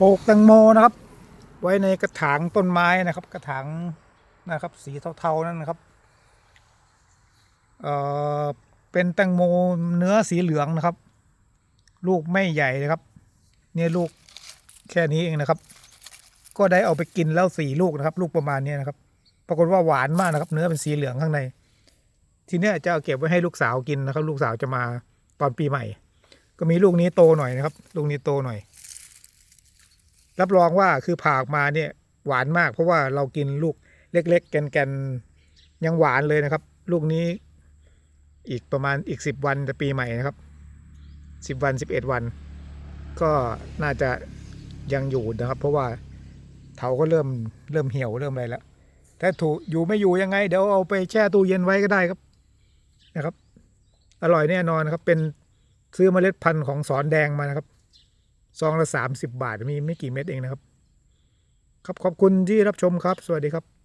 ปลูกแตงโมนะครับ ไว้ในกระถางต้นไม้นะครับ กระถางนะครับ สีเทาๆนั่นนะครับเอ่อเป็นแตงโมเนื้อสีเหลืองนะครับ ลูกไม่ใหญ่นะครับ เนี่ยลูกแค่นี้เองนะครับ ก็ได้เอาไปกินแล้วสี่ลูกนะครับ ลูกประมาณนี้นะครับ ปรากฏว่าหวานมากนะครับ เนื้อเป็นสีเหลืองข้างใน ทีเนี้ยจะเอาเก็บไว้ให้ลูกสาวกินนะครับ ลูกสาวจะมาตอนปีใหม่ ก็มีลูกนี้โตหน่อยนะครับ ลูกนี้โตหน่อย รับรองว่าคือผ่าออกมาเนี่ยหวานมาก เพราะว่าเรากินลูกเล็ก ๆ แกนๆยังหวานเลยนะครับ ลูกนี้อีกประมาณอีกสิบวันจะปีใหม่นะครับสิบวันสิบเอ็ดวัน ก็น่าจะยังอยู่นะครับ เพราะว่าเถาก็เริ่มเริ่มเหี่ยวเริ่มอะไรแล้วถ้าถูกอยู่ไม่อยู่ยังไง เดี๋ยวเอาไปแช่ตู้เย็นไว้ก็ได้ครับนะครับ อร่อยแน่นอนนครับเป็นซื้อเมล็ดพันธุ์ของสอนแดงมานะครับ ซองละสามสิบบาทมีไม่กี่เม็ดเองนะครับ ครับขอบคุณที่รับชมครับ สวัสดีครับ